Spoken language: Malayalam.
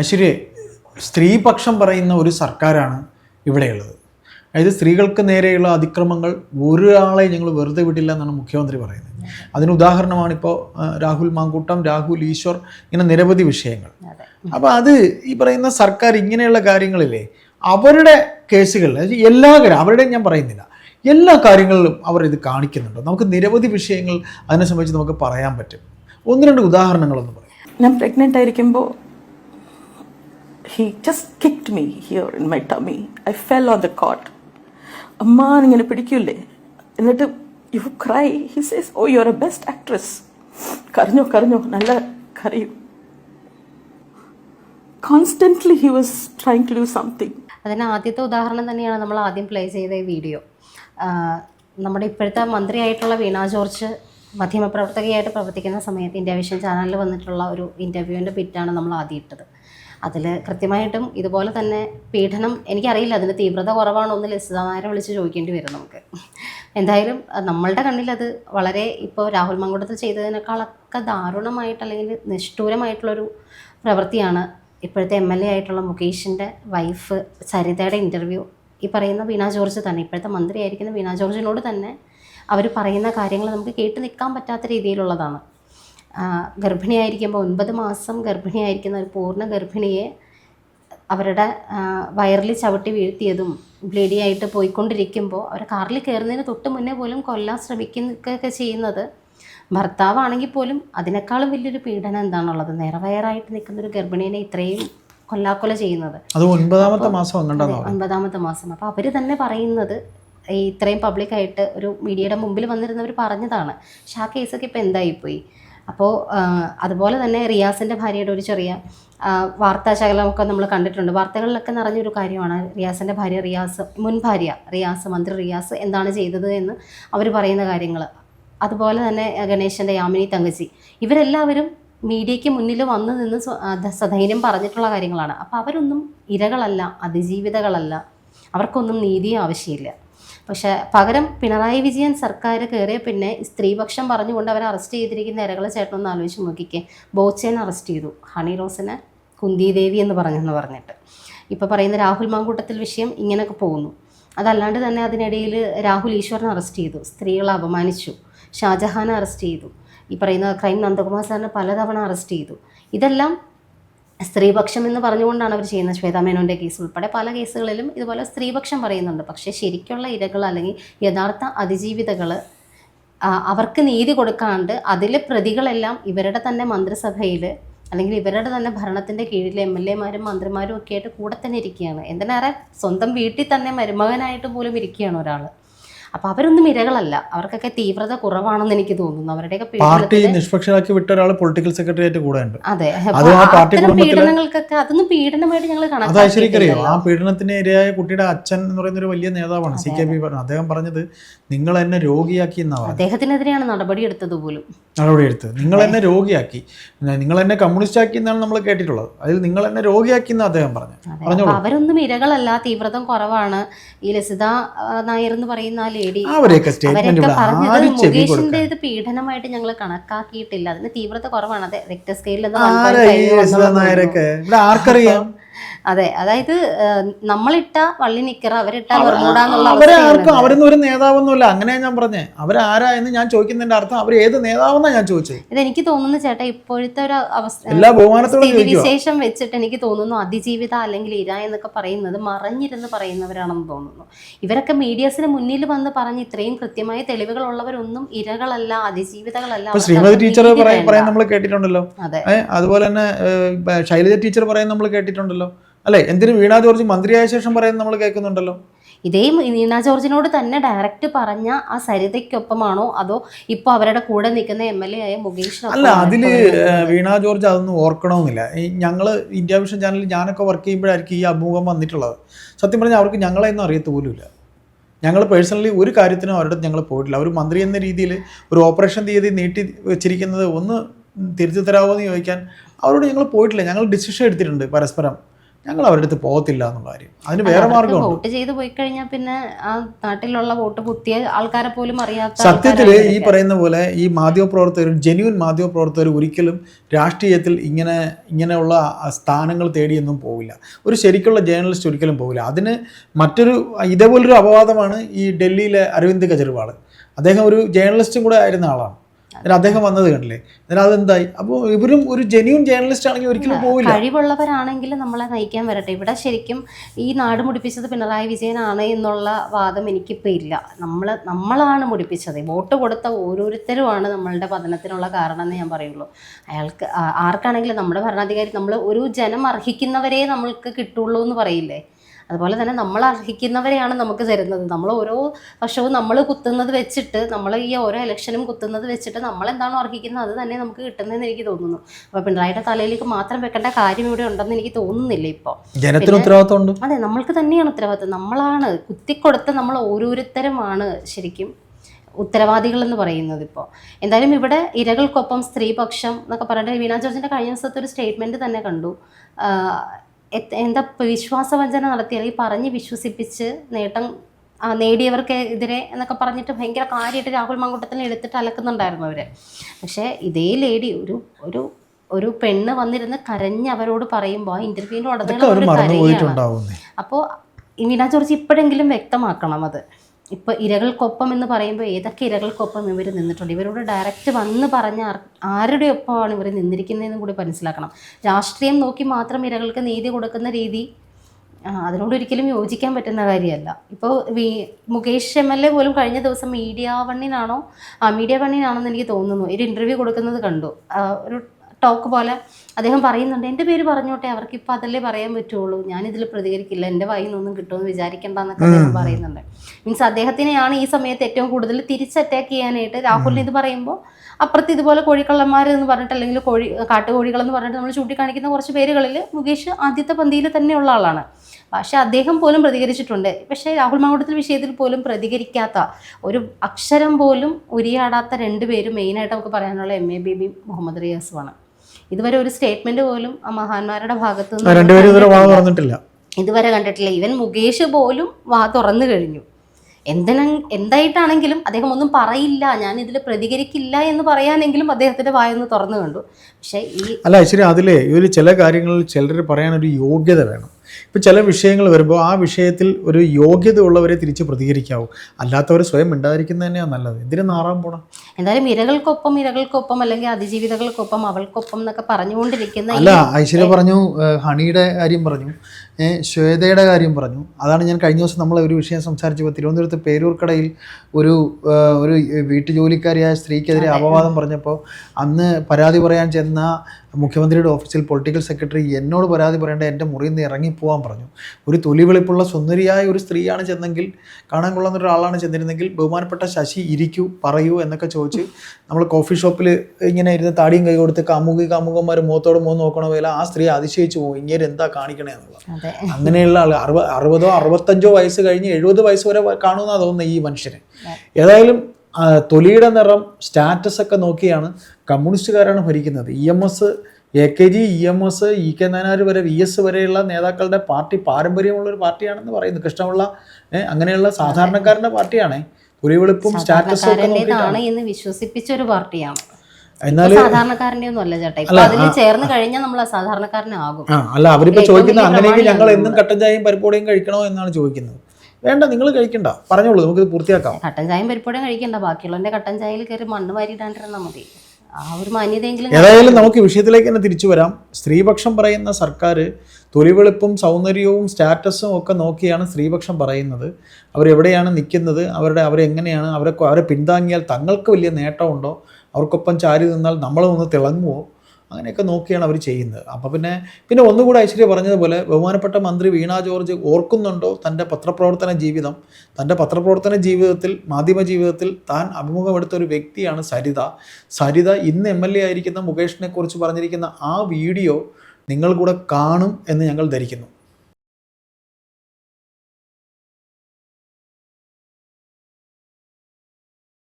അശ്വര്യെ സ്ത്രീപക്ഷം പറയുന്ന ഒരു സർക്കാരാണ് ഇവിടെയുള്ളത്. അതായത് സ്ത്രീകൾക്ക് നേരെയുള്ള അതിക്രമങ്ങൾ ഒരാളെ ഞങ്ങൾ വെറുതെ വിട്ടില്ല എന്നാണ് മുഖ്യമന്ത്രി പറയുന്നത്. അതിന് ഉദാഹരണമാണ് ഇപ്പോൾ രാഹുൽ മാങ്കൂട്ടം രാഹുൽ ഈശ്വർ ഇങ്ങനെ നിരവധി വിഷയങ്ങൾ. അപ്പോൾ അത് ഈ പറയുന്ന സർക്കാർ ഇങ്ങനെയുള്ള കാര്യങ്ങളിലെ അവരുടെ കേസുകളിൽ എല്ലാ കാര്യം അവരുടെ ഞാൻ പറയുന്നില്ല എല്ലാ കാര്യങ്ങളിലും അവർ ഇത് കാണിക്കുന്നുണ്ട്. നമുക്ക് നിരവധി വിഷയങ്ങൾ അതിനെ സംബന്ധിച്ച് നമുക്ക് പറയാൻ പറ്റും. ഒന്ന് രണ്ട് ഉദാഹരണങ്ങളൊന്ന് പറയാം. ഞാൻ പ്രഗ്നന്റ് ആയിരിക്കുമ്പോൾ he just kicked me here in my tummy I fell on the cot അമ്മ ഇങ്ങനെ പിടിക്കൂലേ എന്നിട്ട് you cry he says oh you are a best actress കരഞ്ഞോ കരഞ്ഞോ നല്ല കരയും. Constantly he was trying to do something അതിന് ആദ്യത്തെ ഉദാഹരണം തന്നെയാണ് നമ്മൾ ആദ്യം പ്ലേ ചെയ്ത ഈ വീഡിയോ നമ്മുടെ ഇപ്പോഴത്തെ മന്ത്രിയായിട്ടുള്ള വീണ ജോർജ് മാധ്യമപ്രവർത്തകയായിട്ട് പ്രവർത്തിക്കുന്ന സമയത്ത് ഇന്ത്യ വിഷൻ ചാനലിൽ വന്നിട്ടുള്ള ഒരു ഇന്റർവ്യൂവിന്റെ ബിറ്റാണ് നമ്മൾ ആദ്യം ഇട്ടത്. അതിൽ കൃത്യമായിട്ടും ഇതുപോലെ തന്നെ പീഡനം എനിക്കറിയില്ല. അതിന്റെ തീവ്രത കുറവാണോ എന്ന് ലസിതമാരെ വിളിച്ച് ചോദിക്കേണ്ടി വരും നമുക്ക്. എന്തായാലും നമ്മളുടെ കണ്ണിൽ അത് വളരെ ഇപ്പോൾ രാഹുൽ മങ്കുടത്തിൽ ചെയ്തതിനേക്കാളൊക്കെ ദാരുണമായിട്ട് അല്ലെങ്കിൽ നിഷ്ഠൂരമായിട്ടുള്ളൊരു പ്രവൃത്തിയാണ് ഇപ്പോഴത്തെ എം എൽ എ ആയിട്ടുള്ള മുകേഷിന്റെ വൈഫ് സരിതയുടെ ഇന്റർവ്യൂ. ഈ പറയുന്ന വീണ ജോർജ് തന്നെ ഇപ്പോഴത്തെ മന്ത്രിയായിരിക്കുന്ന വീണ ജോർജിനോട് തന്നെ അവർ പറയുന്ന കാര്യങ്ങൾ നമുക്ക് കേട്ട് നിൽക്കാൻ പറ്റാത്ത രീതിയിലുള്ളതാണ്. ഗർഭിണിയായിരിക്കുമ്പോൾ ഒൻപത് മാസം ഗർഭിണിയായിരിക്കുന്ന ഒരു പൂർണ ഗർഭിണിയെ അവരുടെ വയറിൽ ചവിട്ടി വീഴ്ത്തിയതും ബ്ലീഡി ആയിട്ട് പോയിക്കൊണ്ടിരിക്കുമ്പോൾ അവർ കാറിൽ കയറുന്നതിന് തൊട്ട് മുന്നേ പോലും കൊല്ലാൻ ശ്രമിക്കുകയൊക്കെ ചെയ്യുന്നത്. ഭർത്താവാണെങ്കിൽ പോലും അതിനേക്കാളും വലിയൊരു പീഡനം എന്താണുള്ളത്? നിറവയറായിട്ട് നിൽക്കുന്ന ഒരു ഗർഭിണീനെ ഇത്രയും കൊല്ലാക്കൊല ചെയ്യുന്നത്. അത് ഒൻപതാമത്തെ മാസം ഒൻപതാമത്തെ മാസം. അപ്പോൾ അവർ തന്നെ പറയുന്നത് ഈ ഇത്രയും പബ്ലിക്കായിട്ട് ഒരു മീഡിയയുടെ മുമ്പിൽ വന്നിരുന്നവർ പറഞ്ഞതാണ്. പക്ഷെ ആ കേസൊക്കെ ഇപ്പോൾ എന്തായിപ്പോയി? അപ്പോൾ അതുപോലെ തന്നെ റിയാസിന്റെ ഭാര്യയുടെ ഒരു ചെറിയ വാർത്താശകലമൊക്കെ വാർത്താ ശകലമൊക്കെ നമ്മൾ കണ്ടിട്ടുണ്ട്. വാർത്തകളിലൊക്കെ നിറഞ്ഞൊരു കാര്യമാണ് റിയാസിന്റെ ഭാര്യ റിയാസ് മുൻ ഭാര്യ റിയാസ് മന്ത്രി റിയാസ് എന്താണ് ചെയ്തത് എന്ന് അവർ പറയുന്ന കാര്യങ്ങൾ അതുപോലെ തന്നെ ഗണേശന്റെ യാമിനി തങ്കച്ചി. ഇവരെല്ലാവരും മീഡിയയ്ക്ക് മുന്നിൽ വന്നു നിന്ന് സധൈര്യം പറഞ്ഞിട്ടുള്ള കാര്യങ്ങളാണ്. അപ്പോൾ അവരൊന്നും ഇരകളല്ല അതിജീവിതകളല്ല. അവർക്കൊന്നും നീതി ആവശ്യമില്ല. പക്ഷേ പകരം പിണറായി വിജയൻ സർക്കാർ കയറിയ പിന്നെ സ്ത്രീപക്ഷം പറഞ്ഞുകൊണ്ട് അവരെ അറസ്റ്റ് ചെയ്തിരിക്കുന്ന ഇരകളെ ചേട്ടനൊന്ന് ആലോചിച്ച് നോക്കിക്കേ. ബോച്ചേനെ അറസ്റ്റ് ചെയ്തു. ഹണി റോസിനെ കുന്തി ദേവി എന്ന് പറഞ്ഞെന്ന് പറഞ്ഞിട്ട്. ഇപ്പോൾ പറയുന്ന രാഹുൽ മാങ്കൂട്ടത്തിൽ വിഷയം ഇങ്ങനെയൊക്കെ പോകുന്നു. അതല്ലാണ്ട് തന്നെ അതിനിടയിൽ രാഹുൽ ഈശ്വറിനെ അറസ്റ്റ് ചെയ്തു. സ്ത്രീകളെ അപമാനിച്ചു. ഷാജഹാനെ അറസ്റ്റ് ചെയ്തു. ഈ പറയുന്ന ക്രൈം നന്ദകുമാർ സാറിനെ പലതവണ അറസ്റ്റ് ചെയ്തു. ഇതെല്ലാം സ്ത്രീപക്ഷം എന്ന് പറഞ്ഞുകൊണ്ടാണ് അവർ ചെയ്യുന്നത്. ശ്വേതാ മേനോന്റെ കേസ് ഉൾപ്പെടെ പല കേസുകളിലും ഇതുപോലെ സ്ത്രീപക്ഷം പറയുന്നുണ്ട്. പക്ഷേ ശരിക്കുള്ള ഇരകൾ അല്ലെങ്കിൽ യഥാർത്ഥ അതിജീവിതകൾ അവർക്ക് നീതി കൊടുക്കാണ്ട് അതിലെ പ്രതികളെല്ലാം ഇവരുടെ തന്നെ മന്ത്രിസഭയിൽ അല്ലെങ്കിൽ ഇവരുടെ തന്നെ ഭരണത്തിന്റെ കീഴിൽ എം എൽ എമാരും മന്ത്രിമാരും ഒക്കെ ആയിട്ട് കൂടെ തന്നെ ഇരിക്കുകയാണ്. എന്തിനേറെ സ്വന്തം വീട്ടിൽ തന്നെ മരുമകനായിട്ട് പോലും ഇരിക്കുകയാണ് ഒരാൾ അപ്പോൾ അവരൊന്നും ഇരകളല്ല. അവർക്കൊക്കെ തീവ്രത കുറവാണെന്ന് എനിക്ക് തോന്നുന്നു. അവരുടെയൊക്കെ പാർട്ടി നിഷ്പക്ഷരാക്കി വിട്ട ഒരാൾ പൊളിറ്റിക്കൽ സെക്രട്ടറി ആയിട്ട് കൂടെ ഉണ്ട് അതെ അത്തരം പീഡനങ്ങൾക്കൊക്കെ അതൊന്നും പീഡനമായിട്ട് ഞങ്ങൾ അത് ആ. പീഡനത്തിന് ഇരയായ കുട്ടിയുടെ അച്ഛൻ എന്ന് പറയുന്ന ഒരു വലിയ നേതാവാണ് സി കെ പി പറഞ്ഞു അദ്ദേഹം പറഞ്ഞത് നിങ്ങൾ എന്നെ രോഗിയാക്കി എന്നാണ് അദ്ദേഹത്തിനെതിരെയാണ് നടപടി എടുത്തത് പോലും. നടപടി എടുത്തത്. നിങ്ങൾ എന്നെ രോഗിയാക്കി. നിങ്ങൾ എന്നെ കമ്മ്യൂണിസ്റ്റ് ആക്കി എന്നാണ് നമ്മൾ കേട്ടിട്ടുള്ളത്. അതിൽ നിങ്ങൾ എന്നെ രോഗിയാക്കി എന്ന് അദ്ദേഹം പറഞ്ഞു അപ്പൊ അവരൊന്നും ഇരകളല്ല. തീവ്രത കുറവാണ്. ഈ ലസിത നായർ എന്ന് പറയുന്ന ലേഡി അവരെയൊക്കെ സ്റ്റേറ്റ്മെന്റ് പറഞ്ഞത് ആരും ചെവി മുകേഷിന്റെ കൊടുക്കാൻ? ഇത് പീഡനമായിട്ട് ഞങ്ങൾ കണക്കാക്കിയിട്ടില്ല. അതിന് തീവ്രത കുറവാണ്. അതെ റിക്ടർ സ്കെയിലിൽ ഇവിടെ ആർക്കറിയാം? അതെ അതായത് നമ്മളിട്ട വള്ളി നിക്കറ അവരിട്ട അവരാർക്കും അവരൊന്നും ഒരു നേതാവൊന്നുമില്ല. അങ്ങനെ ഞാൻ പറഞ്ഞേ. അവരാരാ എന്ന് ഞാൻ ചോദിക്കുന്നതിന്റെ അർത്ഥം അവർ ഏത് നേതാവെന്നാ ഞാൻ ചോദിച്ചത് ഇതെനിക്ക് തോന്നുന്നു ചേട്ടാ ഇപ്പോഴത്തെ ഒരു അവസ്ഥ എല്ലാ ബഹുമാനത്തോടും വിശേഷം വെച്ചിട്ട് എനിക്ക് തോന്നുന്നു അതിജീവിത അല്ലെങ്കിൽ ഇര എന്നൊക്കെ പറയുന്നത് മറഞ്ഞിരുന്ന് പറയുന്നവരാണെന്ന് തോന്നുന്നു. ഇവരൊക്കെ മീഡിയസിന് മുന്നിൽ വന്ന് പറഞ്ഞ് ഇത്രയും കൃത്യമായ തെളിവുകൾ ഉള്ളവരൊന്നും ഇരകളല്ല അതിജീവിതകളല്ല ശ്രീമതി ടീച്ചർ പറയാൻ നമ്മൾ കേട്ടിട്ടുണ്ടല്ലോ. അതെ. അതുപോലെ തന്നെ ശൈലജ ടീച്ചർ പറയാൻ നമ്മൾ കേട്ടിട്ടുണ്ടല്ലോ. അല്ലെ? എന്തിനു വീണ ജോർജ് മന്ത്രിയായ ശേഷം പറയുന്നത് നമ്മൾ കേൾക്കുന്നുണ്ടല്ലോ. ഇതേ നീന ജോർജിനോട് തന്നെ ഡയറക്റ്റ് പറഞ്ഞ ആ സരിതയ്ക്കൊപ്പമാണോ അതോ ഇപ്പൊ അവരുടെ കൂടെ നിൽക്കുന്ന എം എൽ എ ആയ മുകേഷ് അല്ല അതിൽ വീണ ജോർജ് അതൊന്നും ഓർക്കണമെന്നില്ല. ഈ ഞങ്ങൾ ഇന്ത്യ വിഷൻ ചാനലിൽ ഞാനൊക്കെ വർക്ക് ചെയ്യുമ്പോഴായിരിക്കും ഈ അഭിമുഖം വന്നിട്ടുള്ളത്. സത്യം പറഞ്ഞാൽ അവർക്ക് ഞങ്ങളെ ഞങ്ങളെയൊന്നും അറിയത്ത് പോലുമില്ല ഞങ്ങൾ പേഴ്സണലി ഒരു കാര്യത്തിനും അവരുടെ ഞങ്ങൾ പോയിട്ടില്ല. അവർ മന്ത്രി എന്ന രീതിയിൽ ഒരു ഓപ്പറേഷൻ തീയതി നീട്ടി വെച്ചിരിക്കുന്നത് ഒന്ന് തിരിച്ചു തരാമോ എന്ന് ചോദിക്കാൻ അവരോട് ഞങ്ങൾ പോയിട്ടില്ല. ഞങ്ങൾ ഡിസിഷൻ എടുത്തിട്ടുണ്ട് പരസ്പരം. ഞങ്ങൾ അവരുടെ അടുത്ത് പോകത്തില്ല എന്നുള്ള കാര്യം. അതിന് വേറെ മാർഗം വോട്ട് ചെയ്ത് പോയി കഴിഞ്ഞാൽ പിന്നെ ആ നാട്ടിലുള്ള വോട്ട് കുത്തിയ ആൾക്കാരെ പോലും അറിയാത്ത സത്യത്തിൽ ഈ പറയുന്ന പോലെ ഈ മാധ്യമപ്രവർത്തകർ ജെന്യൂൻ മാധ്യമപ്രവർത്തകർ ഒരിക്കലും രാഷ്ട്രീയത്തിൽ ഇങ്ങനെ ഇങ്ങനെയുള്ള സ്ഥാനങ്ങൾ തേടിയൊന്നും പോവില്ല. ഒരു ശരിക്കുള്ള ജേർണലിസ്റ്റ് ഒരിക്കലും പോവില്ല. അതിന് മറ്റൊരു ഇതേപോലൊരു അപവാദമാണ് ഈ ഡൽഹിയിലെ അരവിന്ദ് കെജ്രിവാൾ. അദ്ദേഹം ഒരു ജേർണലിസ്റ്റും കൂടെ ആയിരുന്ന ആളാണ്. എന്നിട്ട് അദ്ദേഹം വന്നത് കണ്ടില്ലേ? എന്നാൽ അതെന്തായി? അപ്പോൾ ഇവരും ഒരു ജെന്യൂൻ ജേർണലിസ്റ്റ് ആണെങ്കിൽ ഒരിക്കലും പോവില്ല. കഴിവുള്ളവരാണെങ്കിൽ നമ്മളെ നയിക്കാൻ വരട്ടെ. ഇവിടെ ശരിക്കും ഈ നാട് മുടിപ്പിച്ചത് പിണറായി വിജയനാണ് എന്നുള്ള വാദം എനിക്കിപ്പോൾ ഇല്ല. നമ്മൾ നമ്മളാണ് മുടിപ്പിച്ചത്. വോട്ട് കൊടുത്ത ഓരോരുത്തരുമാണ് നമ്മളുടെ പതനത്തിനുള്ള കാരണം എന്ന് ഞാൻ പറയുള്ളൂ. അയാൾക്ക് ആർക്കാണെങ്കിലും നമ്മുടെ ഭരണാധികാരി നമ്മൾ ഒരു ജനം അർഹിക്കുന്നവരെ നമ്മൾക്ക് കിട്ടുള്ളൂ എന്ന് പറയില്ലേ? അതുപോലെ തന്നെ നമ്മൾ അർഹിക്കുന്നവരെയാണ് നമുക്ക് തരുന്നത്. നമ്മൾ ഓരോ വർഷവും നമ്മൾ കുത്തുന്നത് വെച്ചിട്ട് നമ്മൾ ഈ ഓരോ ഇലക്ഷനും കുത്തുന്നത് വെച്ചിട്ട് നമ്മൾ എന്താണോ അർഹിക്കുന്നത് അത് തന്നെ നമുക്ക് കിട്ടുന്നതെന്ന് എനിക്ക് തോന്നുന്നു. അപ്പോൾ പിണറായിയുടെ തലയിലേക്ക് മാത്രം വെക്കേണ്ട കാര്യം ഇവിടെ ഉണ്ടെന്ന് എനിക്ക് തോന്നുന്നില്ല ഇപ്പോൾ ജനത്തിന് അതെ നമ്മൾക്ക് തന്നെയാണ് ഉത്തരവാദിത്വം നമ്മളാണ് കുത്തിക്കൊടുത്ത നമ്മൾ ഓരോരുത്തരുമാണ് ശരിക്കും ഉത്തരവാദികൾ എന്ന് പറയുന്നത് ഇപ്പോൾ എന്തായാലും ഇവിടെ ഇരകൾക്കൊപ്പം സ്ത്രീപക്ഷം എന്നൊക്കെ പറഞ്ഞിട്ട് വീണ ജോർജിന്റെ കഴിഞ്ഞ ദിവസത്തെ ഒരു സ്റ്റേറ്റ്മെന്റ് തന്നെ കണ്ടു. എന്താ വിശ്വാസവഞ്ചന നടത്തി അല്ലെങ്കിൽ പറഞ്ഞ് വിശ്വസിപ്പിച്ച് നേട്ടം നേടിയവർക്ക് എതിരെ എന്നൊക്കെ പറഞ്ഞിട്ട് ഭയങ്കര കാര്യമായിട്ട് രാഹുൽ മങ്കൂട്ടത്തിനെ എടുത്തിട്ട് അലക്കുന്നുണ്ടായിരുന്നു അവർ പക്ഷേ ഇതേ ലേഡി ഒരു ഒരു ഒരു പെണ്ണ് വന്നിരുന്ന് കരഞ്ഞ് അവരോട് പറയുമ്പോൾ ആ ഇന്റർവ്യൂവിന്റെ അതൊക്കെ ഉടനെ അപ്പോൾ വീണ ജോർജ് ഇപ്പോഴെങ്കിലും വ്യക്തമാക്കണം അത്. ഇപ്പോൾ ഇരകൾക്കൊപ്പം എന്ന് പറയുമ്പോൾ ഏതൊക്കെ ഇരകൾക്കൊപ്പം ഇവർ നിന്നിട്ടുണ്ട്? ഇവരോട് ഡയറക്റ്റ് വന്ന് പറഞ്ഞ ആരുടെ ഒപ്പമാണ് ഇവർ നിന്നിരിക്കുന്നതെന്നും കൂടി മനസ്സിലാക്കണം. രാഷ്ട്രീയം നോക്കി മാത്രം ഇരകൾക്ക് നീതി കൊടുക്കുന്ന രീതി അതിനോടൊരിക്കലും യോജിക്കാൻ പറ്റുന്ന കാര്യമല്ല. ഇപ്പോൾ മുകേഷ് എം എൽ എ പോലും കഴിഞ്ഞ ദിവസം മീഡിയ വണ്ണിനാണോ ആ മീഡിയ വണ്ണിനാണെന്ന് എനിക്ക് തോന്നുന്നു. ഒരു ഇന്റർവ്യൂ കൊടുക്കുന്നത് കണ്ടു. ഒരു ടോക്ക് പോലെ അദ്ദേഹം പറയുന്നുണ്ട് എന്റെ പേര് പറഞ്ഞോട്ടെ അവർക്ക് ഇപ്പോൾ അതല്ലേ പറയാൻ പറ്റുള്ളൂ. ഞാനിതിൽ പ്രതികരിക്കില്ല. എന്റെ വായിൽ നിന്നൊന്നും കിട്ടുമെന്ന് വിചാരിക്കേണ്ട എന്നൊക്കെ അദ്ദേഹം പറയുന്നുണ്ട്. മീൻസ് അദ്ദേഹത്തിനെയാണ് ഈ സമയത്ത് ഏറ്റവും കൂടുതൽ തിരിച്ച് അറ്റാക്ക് ചെയ്യാനായിട്ട് രാഹുലിന് ഇത് പറയുമ്പോൾ അപ്പുറത്ത് ഇതുപോലെ കോഴിക്കള്ളന്മാർ എന്ന് പറഞ്ഞിട്ട് അല്ലെങ്കിൽ കോഴി കാട്ടുകോഴികളെന്ന് പറഞ്ഞിട്ട് നമ്മൾ ചൂണ്ടിക്കാണിക്കുന്ന കുറച്ച് പേരുകളിൽ മുകേഷ് ആദ്യത്തെ പന്തിയിൽ തന്നെയുള്ള ആളാണ്. പക്ഷെ അദ്ദേഹം പോലും പ്രതികരിച്ചിട്ടുണ്ട്. പക്ഷേ രാഹുൽ മാവൂട്ടത്തിൽ വിഷയത്തിൽ പോലും പ്രതികരിക്കാത്ത ഒരു അക്ഷരം പോലും ഉരിയാടാത്ത രണ്ടുപേരും മെയിനായിട്ട് നമുക്ക് പറയാനുള്ള M A B B Muhammad റിയാസുമാണ്. ഇതുവരെ ഒരു സ്റ്റേറ്റ്മെന്റ് പോലും ആ മഹാന്മാരുടെ ഭാഗത്തു നിന്ന് ഇതുവരെ കണ്ടിട്ടില്ല. ഈവൻ മുകേഷ് പോലും വാ തുറന്നു കഴിഞ്ഞു. എന്തിന എന്തായിട്ടാണെങ്കിലും അദ്ദേഹം ഒന്നും പറയില്ല ഞാൻ ഇതിൽ പ്രതികരിക്കില്ല എന്ന് പറയാനെങ്കിലും അദ്ദേഹത്തിന്റെ വായൊന്ന് തുറന്നു കണ്ടു. പക്ഷേ ഈ അല്ല ശരി അതിലെ ഒരു ചില കാര്യങ്ങളിൽ ചിലർ പറയാനൊരു യോഗ്യത വേണം. ഇപ്പം ചില വിഷയങ്ങൾ വരുമ്പോൾ ആ വിഷയത്തിൽ ഒരു യോഗ്യത ഉള്ളവരെ തിരിച്ച് പ്രതികരിക്കാവൂ. അല്ലാത്തവർ സ്വയം മിണ്ടാതിരിക്കുന്നത് തന്നെയാണ് നല്ലത്. എന്തിനു നാറാൻ പോണം? എന്തായാലും ഇരകൾക്കൊപ്പം ഇരകൾക്കൊപ്പം അല്ലെങ്കിൽ അതിജീവിതകൾക്കൊപ്പം അവൾക്കൊപ്പം എന്നൊക്കെ പറഞ്ഞുകൊണ്ടിരിക്കുന്ന അല്ല ഐശ്വര്യ പറഞ്ഞു ഹണിയുടെ കാര്യം പറഞ്ഞു. ശ്വേതയുടെ കാര്യം പറഞ്ഞു. അതാണ് ഞാൻ കഴിഞ്ഞ ദിവസം നമ്മൾ ഒരു വിഷയം സംസാരിച്ചപ്പോൾ തിരുവനന്തപുരത്ത് പേരൂർക്കടയിൽ ഒരു ഒരു വീട്ടുജോലിക്കാരിയായ സ്ത്രീക്കെതിരെ അപവാദം പറഞ്ഞപ്പോൾ അന്ന് പരാതി പറയാൻ ചെന്ന മുഖ്യമന്ത്രിയുടെ ഓഫീസിൽ പൊളിറ്റിക്കൽ സെക്രട്ടറി എന്നോട് പരാതി പറയേണ്ട എന്റെ മുറിയിൽ നിന്ന് ഇറങ്ങിപ്പോവാൻ പറഞ്ഞു. ഒരു തൊലി വെളുപ്പുള്ള സുന്ദരിയായ ഒരു സ്ത്രീയാണ് ചെന്നെങ്കിൽ കാണാൻ കൊള്ളുന്ന ഒരാളാണ് ചെന്നിരുന്നെങ്കിൽ ബഹുമാനപ്പെട്ട ശശി ഇരിക്കൂ പറയൂ എന്നൊക്കെ ചോദിച്ച് നമ്മൾ കോഫി ഷോപ്പിൽ ഇങ്ങനെ ഇരുന്ന് താടിയും കൈ കൊടുത്ത് കാമുകി കാമുകന്മാർ മുഖത്തോട് മുഖം നോക്കണ ആ സ്ത്രീ അതിശയിച്ചു പോകും ഇങ്ങനെ എന്താ കാണിക്കണേ എന്നുള്ളത്. അങ്ങനെയുള്ള ആൾ അറുപ അറുപതോ അറുപത്തഞ്ചോ വയസ്സ് കഴിഞ്ഞ് എഴുപത് വയസ്സ് വരെ കാണുമെന്നാ തോന്നുന്നത് ഈ മനുഷ്യന്. ഏതായാലും തൊലിയുടെ നിറം സ്റ്റാറ്റസ് ഒക്കെ നോക്കിയാണ് കമ്മ്യൂണിസ്റ്റുകാരാണ് ഭരിക്കുന്നത്. E M S A K G E M S E K Nayanar വരെ വി എസ് വരെയുള്ള നേതാക്കളുടെ പാർട്ടി പാരമ്പര്യമുള്ള ഒരു പാർട്ടിയാണെന്ന് പറയുന്നു. കൃഷ്ണപിള്ള ഏഹ്, അങ്ങനെയുള്ള സാധാരണക്കാരന്റെ പാർട്ടിയാണേ. പുലിവെളുപ്പും സ്റ്റാറ്റസും എന്ന് വിശ്വസിപ്പിച്ച ഒരു പാർട്ടിയാണ്. ഒന്നും അല്ല ചേട്ടാ. ഇപ്പൊ അതിൽ ചേർന്ന് കഴിഞ്ഞാൽ നമ്മൾ സാധാരണക്കാരനാകും അല്ല അവരിപ്പോ ചോദിക്കുന്നത് അങ്ങനെയെങ്കിൽ ഞങ്ങൾ എന്നും കട്ടൻ ചായയും പരിപ്പോടെയും കഴിക്കണോ എന്നാണ് ചോദിക്കുന്നത്. വേണ്ട നിങ്ങൾ കഴിക്കണ്ട. പറഞ്ഞോളൂ നമുക്ക് പൂർത്തിയാക്കാം. കട്ടൻ ചായയും പരിപ്പോടെയും കഴിക്കണ്ട. ബാക്കിയുള്ളവന്റെ കട്ടൻ ചായയിൽ കയറി മണ്ണ് വാരിയിടാണ്ടിരുന്നാൽ മതി. ആ ഒരു മാന്യതയെങ്കിലും ഏതായാലും നമുക്ക് വിഷയത്തിലേക്ക് തന്നെ തിരിച്ചു വരാം. സ്ത്രീപക്ഷം പറയുന്ന സർക്കാർ തൊലിവെളുപ്പും സൗന്ദര്യവും സ്റ്റാറ്റസും ഒക്കെ നോക്കിയാണ് സ്ത്രീപക്ഷം പറയുന്നത്. അവരെവിടെയാണ് നിൽക്കുന്നത്? അവരുടെ അവരെങ്ങനെയാണ്? അവരെ അവരെ പിന്താങ്ങിയാൽ തങ്ങൾക്ക് വലിയ നേട്ടമുണ്ടോ? അവർക്കൊപ്പം ചാരി നിന്നാൽ നമ്മളൊന്ന് തിളങ്ങുമോ അങ്ങനെയൊക്കെ നോക്കിയാണ് അവർ ചെയ്യുന്നത്. അപ്പോൾ പിന്നെ പിന്നെ ഒന്നുകൂടെ ഐശ്വര്യ പറഞ്ഞതുപോലെ ബഹുമാനപ്പെട്ട മന്ത്രി വീണ ജോർജ് ഓർക്കുന്നുണ്ടോ തന്റെ പത്രപ്രവർത്തന ജീവിതം? തന്റെ പത്രപ്രവർത്തന ജീവിതത്തിൽ മാധ്യമ ജീവിതത്തിൽ താൻ അഭിമുഖമെടുത്ത ഒരു വ്യക്തിയാണ് സരിത. സരിത ഇന്ന് എം എൽ എ ആയിരിക്കുന്ന മുകേഷിനെക്കുറിച്ച് പറഞ്ഞിരിക്കുന്ന ആ വീഡിയോ നിങ്ങൾ കൂടെ കാണും എന്ന് ഞങ്ങൾ ധരിക്കുന്നു.